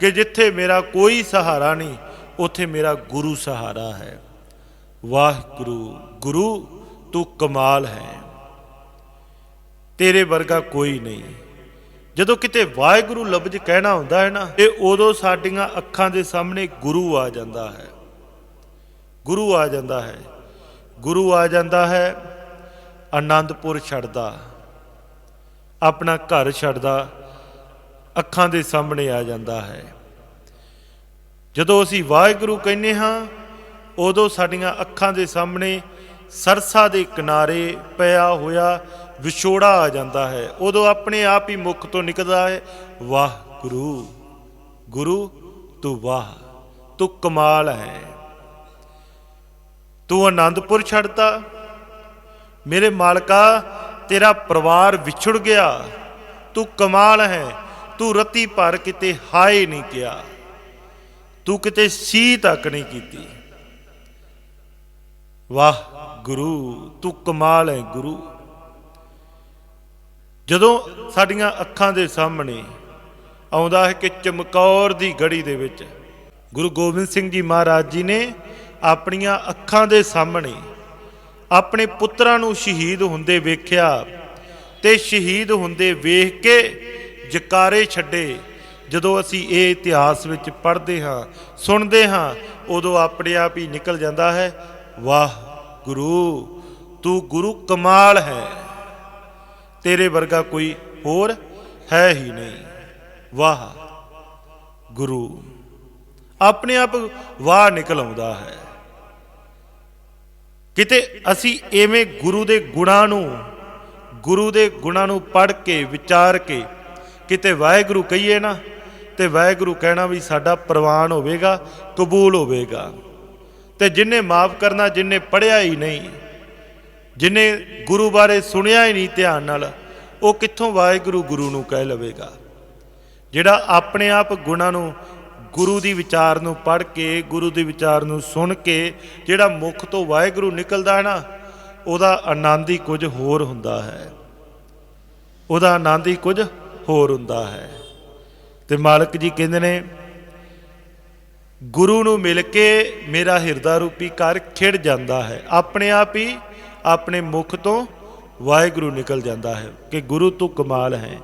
ਕਿ ਜਿੱਥੇ ਮੇਰਾ ਕੋਈ ਸਹਾਰਾ ਨਹੀਂ, ਉੱਥੇ ਮੇਰਾ ਗੁਰੂ ਸਹਾਰਾ ਹੈ। ਵਾਹਿਗੁਰੂ, ਗੁਰੂ ਤੂੰ ਕਮਾਲ ਹੈ। ਤੇਰੇ ਵਰਗਾ ਕੋਈ ਨਹੀਂ। ਜਦੋਂ ਕਿਤੇ ਵਾਹਿਗੁਰੂ ਲਫ਼ਜ਼ ਕਹਿਣਾ ਹੁੰਦਾ ਹੈ ਨਾ, ਤੇ ਉਦੋਂ ਸਾਡੀਆਂ ਅੱਖਾਂ ਦੇ ਸਾਹਮਣੇ ਗੁਰੂ ਆ ਜਾਂਦਾ ਹੈ। ਗੁਰੂ ਆ ਜਾਂਦਾ ਹੈ। ਗੁਰੂ ਆ ਜਾਂਦਾ ਹੈ, ਆਨੰਦਪੁਰ ਛੱਡਦਾ। ਆਪਣਾ ਘਰ ਛੱਡਦਾ। ਅੱਖਾਂ ਦੇ ਸਾਹਮਣੇ ਆ ਜਾਂਦਾ ਹੈ। ਜਦੋਂ ਅਸੀਂ ਵਾਹਿਗੁਰੂ ਕਹਿੰਨੇ ਹਾਂ, ਉਦੋਂ ਸਾਡੀਆਂ ਅੱਖਾਂ ਦੇ ਸਾਹਮਣੇ ਸਰਸਾ ਦੇ ਕਿਨਾਰੇ ਪਿਆ ਹੋਇਆ ਵਿਛੋੜਾ ਆ ਜਾਂਦਾ ਹੈ। ਉਦੋਂ ਆਪਣੇ ਆਪ ਹੀ ਮੁਖ ਤੋਂ ਨਿਕਲਦਾ ਹੈ, ਵਾਹ ਗੁਰੂ ਗੁਰੂ ਤੂੰ ਵਾਹ, ਤੂੰ ਕਮਾਲ ਹੈ। ਤੂੰ ਆਨੰਦਪੁਰ ਛੱਡਤਾ, ਮੇਰੇ ਮਾਲਕਾ ਤੇਰਾ ਪਰਿਵਾਰ ਵਿਛੜ ਗਿਆ, ਤੂੰ ਕਮਾਲ ਹੈ। ਤੂੰ ਰਤੀ ਭਰ ਕਿਤੇ ਹਾਏ ਨਹੀਂ ਕਿਹਾ ਤੂੰ ਕਿਤੇ ਸੀ ਤੱਕ ਨਹੀਂ ਕੀਤੀ। ਵਾਹ ਗੁਰੂ, ਤੂੰ ਕਮਾਲ ਹੈ ਗੁਰੂ। ਜਦੋਂ ਸਾਡੀਆਂ ਅੱਖਾਂ ਦੇ ਸਾਹਮਣੇ ਆਉਂਦਾ ਹੈ ਕਿ ਚਮਕੌਰ ਦੀ ਗੜੀ ਦੇ ਵਿੱਚ, ਗੁਰੂ ਗੋਬਿੰਦ ਸਿੰਘ ਜੀ ਮਹਾਰਾਜ ਜੀ ਨੇ ਆਪਣੀਆਂ ਅੱਖਾਂ ਦੇ ਸਾਹਮਣੇ ਆਪਣੇ ਪੁੱਤਰਾਂ ਨੂੰ ਸ਼ਹੀਦ ਹੁੰਦੇ ਵੇਖਿਆ ਤੇ ਸ਼ਹੀਦ ਹੁੰਦੇ ਵੇਖ ਕੇ ਜਕਾਰੇ ਛੱਡੇ। ਜਦੋਂ ਅਸੀਂ ਇਹ ਇਤਿਹਾਸ ਵਿੱਚ ਪੜ੍ਹਦੇ ਹਾਂ, ਸੁਣਦੇ ਹਾਂ, ਉਦੋਂ ਆਪਣੇ ਆਪ ਹੀ ਨਿਕਲ ਜਾਂਦਾ ਹੈ, ਵਾਹ ਗੁਰੂ, ਤੂੰ ਗੁਰੂ ਕਮਾਲ ਹੈ। ਤੇਰੇ ਵਰਗਾ ਕੋਈ ਹੋਰ ਹੈ ਹੀ ਨਹੀਂ। ਵਾਹ ਗੁਰੂ, ਆਪਣੇ ਆਪ ਵਾਹ ਨਿਕਲ ਆਉਂਦਾ ਹੈ। ਕਿਤੇ ਅਸੀਂ ਐਵੇਂ ਗੁਰੂ ਦੇ ਗੁਣਾਂ ਨੂੰ, ਗੁਰੂ ਦੇ ਗੁਣਾਂ ਨੂੰ ਪੜ੍ਹ ਕੇ, ਵਿਚਾਰ ਕੇ ਕਿਤੇ ਵਾਹਿਗੁਰੂ ਕਹੀਏ ਨਾ, ਤੇ ਵਾਹਿਗੁਰੂ ਕਹਿਣਾ ਵੀ ਸਾਡਾ ਪ੍ਰਵਾਨ ਹੋਵੇਗਾ, ਕਬੂਲ ਹੋਵੇਗਾ। ਤੇ ਜਿਨੇ ਮਾਫ ਕਰਨਾ, ਜਿਨੇ ਪੜਿਆ ਹੀ ਨਹੀਂ, ਜਿਨੇ ਗੁਰੂ ਬਾਰੇ ਸੁਣਿਆ ਹੀ ਨਹੀਂ ਧਿਆਨ ਨਾਲ, ਉਹ ਕਿੱਥੋਂ ਵਾਹਿਗੁਰੂ ਗੁਰੂ ਨੂੰ ਕਹਿ ਲਵੇਗਾ? ਜਿਹੜਾ ਆਪਣੇ ਆਪ ਗੁਣਾਂ ਨੂੰ, ਗੁਰੂ ਦੀ ਵਿਚਾਰ ਨੂੰ ਪੜ੍ਹ ਕੇ, ਗੁਰੂ ਦੀ ਵਿਚਾਰ ਨੂੰ ਸੁਣ ਕੇ, ਜਿਹੜਾ ਮੁਖ ਤੋਂ ਵਾਹਿਗੁਰੂ ਨਿਕਲਦਾ ਹੈ ਨਾ, ਉਹਦਾ ਆਨੰਦ ਹੀ ਕੁਝ ਹੋਰ ਹੁੰਦਾ ਹੈ। ਉਹਦਾ ਆਨੰਦ ਹੀ ਕੁਝ ਹੋਰ ਹੁੰਦਾ ਹੈ। ਤੇ ਮਾਲਕ ਜੀ ਕਹਿੰਦੇ ਨੇ, ਗੁਰੂ ਨੂੰ ਮਿਲ ਕੇ ਮੇਰਾ ਹਿਰਦਾ ਰੂਪੀ ਘਰ ਖਿੜ ਜਾਂਦਾ ਹੈ। ਆਪਣੇ ਆਪ ਹੀ ਆਪਣੇ ਮੁਖ ਤੋਂ ਵਾਹਿਗੁਰੂ ਨਿਕਲ ਜਾਂਦਾ ਹੈ ਕਿ ਗੁਰੂ ਤੂੰ ਕਮਾਲ ਹੈ।